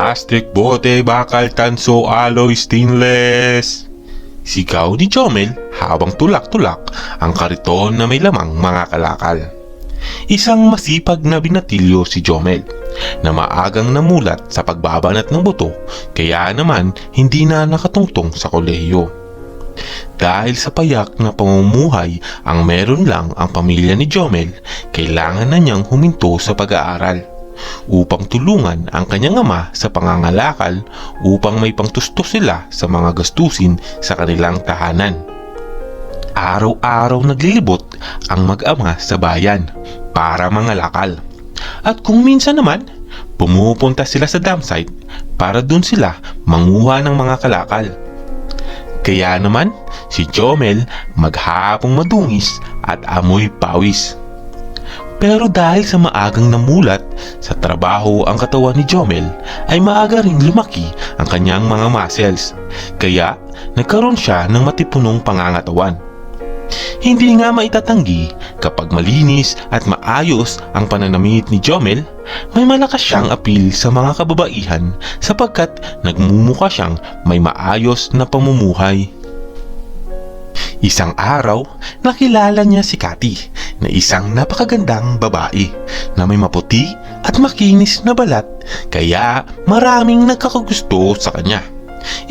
Plastic bote, bakal, tanso, alloy, stainless. Sigaw ni Jomel habang tulak-tulak ang kariton na may lamang mga kalakal. Isang masipag na binatilyo si Jomel na maagang namulat sa pagbabanat ng buto kaya naman hindi na nakatungtong sa kolehiyo. Dahil sa payak na pamumuhay ang meron lang ang pamilya ni Jomel, kailangan na niyang huminto sa pag-aaral upang tulungan ang kanyang ama sa pangangalakal upang may pangtustos sila sa mga gastusin sa kanilang tahanan. Araw-araw naglilibot ang mag-ama sa bayan para mangalakal. At kung minsan naman, pumupunta sila sa dam site para dun sila manguha ng mga kalakal. Kaya naman, si Jomel maghapong madungis at amoy pawis. Pero dahil sa maagang namulat sa trabaho ang katawan ni Jomel, ay maaga ring lumaki ang kanyang mga muscles. Kaya nagkaroon siya ng matipunong pangangatawan. Hindi nga maitatanggi kapag malinis at maayos ang pananamit ni Jomel, may malakas siyang apil sa mga kababaihan sapagkat nagmumukha siyang may maayos na pamumuhay. Isang araw, nakilala niya si Cathy na isang napakagandang babae na may maputi at makinis na balat kaya maraming nagkakagusto sa kanya.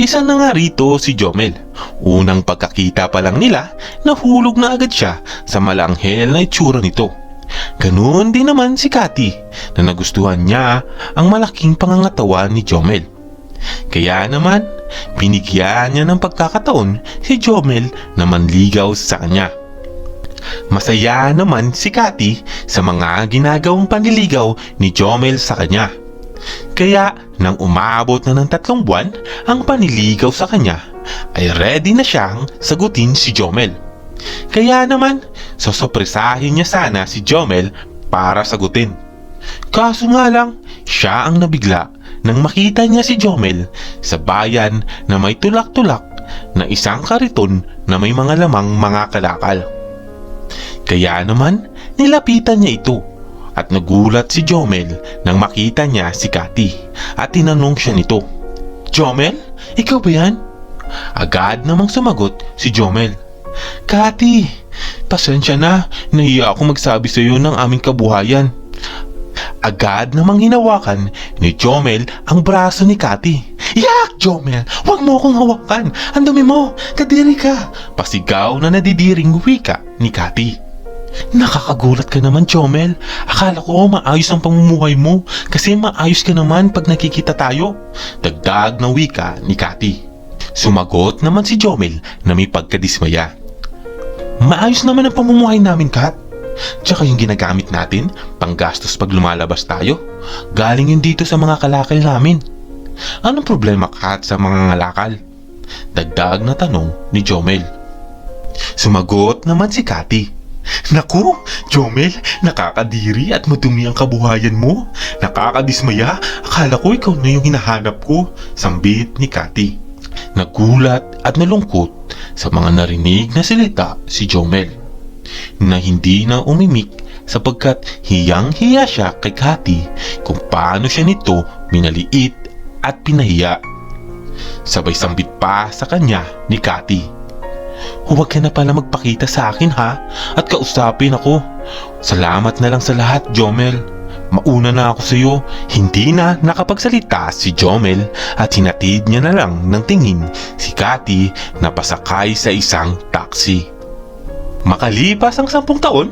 Isa na nga rito si Jomel. Unang pagkakita pa lang nila, nahulog na agad siya sa malanghel na itsura nito. Ganoon din naman si Cathy na nagustuhan niya ang malaking pangangatawan ni Jomel. Kaya naman, binigyan niya ng pagkakataon si Jomel na manligaw sa kanya. Masaya naman si Cathy sa mga ginagawang panliligaw ni Jomel sa kanya. Kaya nang umabot na ng tatlong buwan ang paniligaw sa kanya, ay ready na siyang sagutin si Jomel. Kaya naman, sosopresahin niya sana si Jomel para sagutin. Kaso nga lang, siya ang nabigla nang makita niya si Jomel sa bayan na may tulak-tulak na isang kariton na may mga lamang mga kalakal. Kaya naman, nilapitan niya ito at nagulat si Jomel nang makita niya si Cathy at tinanong siya nito, Jomel, ikaw ba yan? Agad namang sumagot si Jomel. Cathy, pasensya na, nahiya ako magsabi sa iyo ng aming kabuhayan. Agad namang hinawakan ni Jomel ang braso ni Cathy. Yak, Jomel! Huwag mo akong hawakan! Ang dumi mo! Kadiri ka! Pasigaw na nadidiring wika ni Cathy. Nakakagulat ka naman, Jomel. Akala ko maayos ang pamumuhay mo kasi maayos ka naman pag nakikita tayo. Dagdag na wika ni Cathy. Sumagot naman si Jomel na may pagkadismaya. Maayos naman ang pamumuhay namin, Kat. Tsaka yung ginagamit natin, panggastos pag lumalabas tayo, galing yun dito sa mga kalakal namin. Anong problema, Kat, sa mga ngalakal? Dagdag na tanong ni Jomel. Sumagot naman si Cathy. Naku, Jomel, nakakadiri at madumi ang kabuhayan mo. Nakakadismaya, akala ko ikaw na yung hinahanap ko, sambit ni Cathy. Nagulat at nalungkot sa mga narinig na salita si Jomel na hindi na umimik sapagkat hiyang-hiya siya kay Cathy kung paano siya nito minaliit at pinahiya. Sabay sambit pa sa kanya ni Cathy. Huwag ka na pala magpakita sa akin ha at kausapin ako. Salamat na lang sa lahat, Jomel. Mauna na ako sa iyo. Hindi na nakapagsalita si Jomel at hinatid niya na lang ng tingin si Cathy na pasakay sa isang taxi. Makalipas ang sampung taon,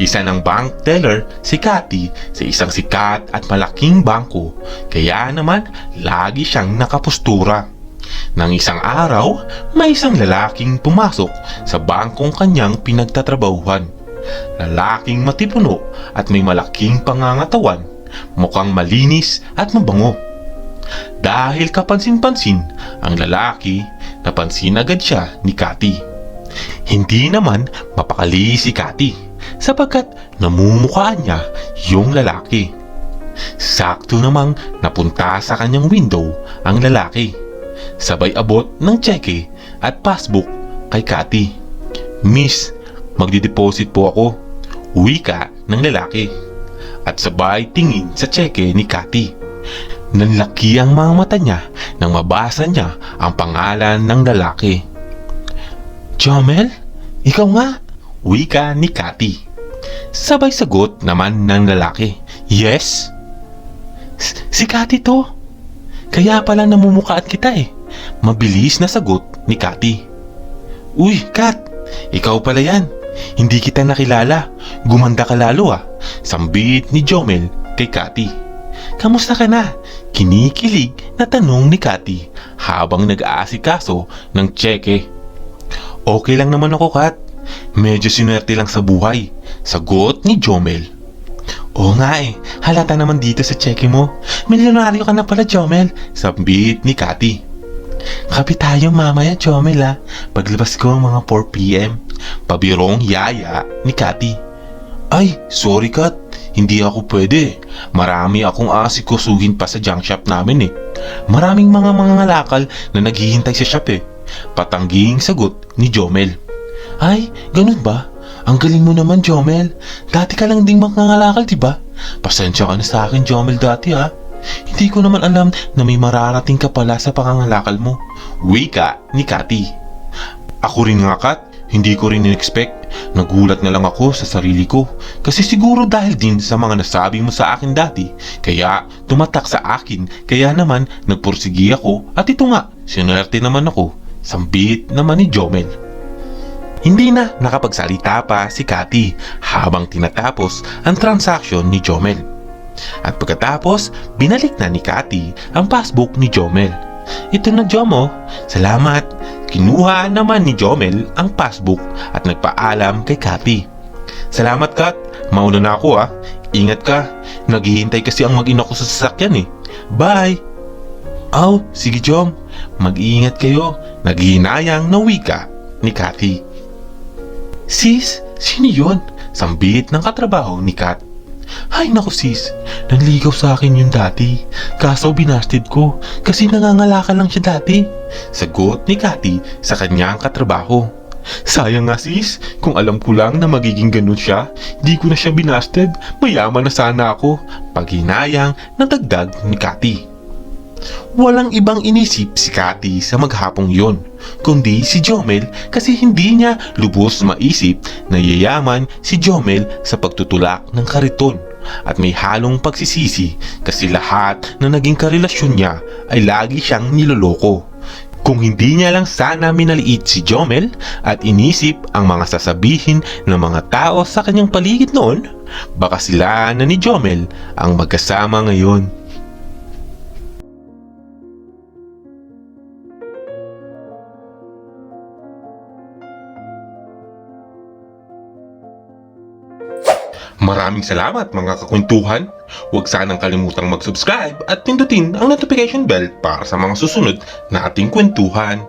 isa ng bank teller si Cathy sa isang sikat at malaking bangko kaya naman lagi siyang nakapustura. Nang isang araw, may isang lalaking pumasok sa bangkong kanyang pinagtatrabahuhan. Lalaking matipuno at may malaking pangangatawan, mukhang malinis at mabango. Dahil kapansin-pansin ang lalaki, napansin agad siya ni Cathy. Hindi naman mapakali si Cathy sapagkat namumukhaan niya yung lalaki. Sakto namang napunta sa kanyang window ang lalaki. Sabay abot ng cheque at passbook kay Cathy. Miss, magdideposit po ako. Uwi ka ng lalaki. At sabay tingin sa cheque ni Cathy. Nanlaki ang mga mata niya nang mabasa niya ang pangalan ng lalaki. Jomel? Ikaw nga? Wika ni Cathy. Sabay sagot naman ng lalaki. Yes? S- si Cathy to. Kaya pala namumukaan kita eh. Mabilis na sagot ni Cathy. Uy, Kat! Ikaw pala yan. Hindi kita nakilala. Gumanda ka lalo ah. Sambit ni Jomel kay Cathy. Kamusta ka na? Kinikilig na tanong ni Cathy habang nag-aasikaso ng tseke. Okay lang naman ako, Kat. Medyo sinwerte lang sa buhay. Sagot ni Jomel. Oo nga eh, halata naman dito sa cheque mo. Milyonaryo ka na pala, Jomel. Sambit ni Cathy. Kapi tayo mamaya, Jomel ah. Paglabas ko mga 4pm. Pabirong yaya ni Cathy. Ay, sorry Kat. Hindi ako pwede. Marami akong aasikusuhin pa sa junk shop namin eh. Maraming mga mga ngalakal na naghihintay sa shop eh. Patangging sagot ni Jomel. Ay, ganun ba? Ang galing mo naman, Jomel. Dati ka lang ding mangangalakal, di ba? Pasensya ka na sa akin, Jomel, dati ha. Hindi ko naman alam na may mararating ka pala sa pangangalakal mo. Wika ni Cathy. Ako rin nga, Kat. Hindi ko rin in-expect. Nagulat na lang ako sa sarili ko. Kasi siguro dahil din sa mga nasabi mo sa akin dati. Kaya tumatak sa akin. Kaya naman nagpursigi ako. At ito nga, sinwerte naman ako. Sambit naman ni Jomel. Hindi na nakapagsalita pa si Cathy habang tinatapos ang transaksyon ni Jomel. At pagkatapos, binalik na ni Cathy ang passbook ni Jomel. Ito na Jomo, salamat. Kinuha naman ni Jomel ang passbook at nagpaalam kay Cathy. Salamat Kat, mauna na ako ah. Ingat ka, naghihintay kasi ang mag-ina ko sa sasakyan eh. Bye! Aw, sige Jom, mag-iingat kayo. Naghihinayang na wika ni Cathy. Sis, sino yun? Sambit ng katrabaho ni Kat. Ay naku sis, nanligaw sa akin yun dati. Kaso binasted ko kasi nangangalakal lang siya dati. Sagot ni Cathy sa kanyang katrabaho. Sayang nga sis, kung alam ko lang na magiging ganun siya, di ko na siya binasted, mayaman na sana ako. Paghinayang na dagdag ni Cathy. Walang ibang inisip si Cathy sa maghapong yon, kundi si Jomel kasi hindi niya lubos maisip na yayaman si Jomel sa pagtutulak ng kariton at may halong pagsisisi kasi lahat na naging karelasyon niya ay lagi siyang niloloko. Kung hindi niya lang sana minaliit si Jomel at inisip ang mga sasabihin ng mga tao sa kanyang paligid noon, baka sila na ni Jomel ang magkasama ngayon. Maraming salamat mga kakwentuhan. Huwag sanang kalimutang mag-subscribe at pindutin ang notification bell para sa mga susunod na ating kwentuhan.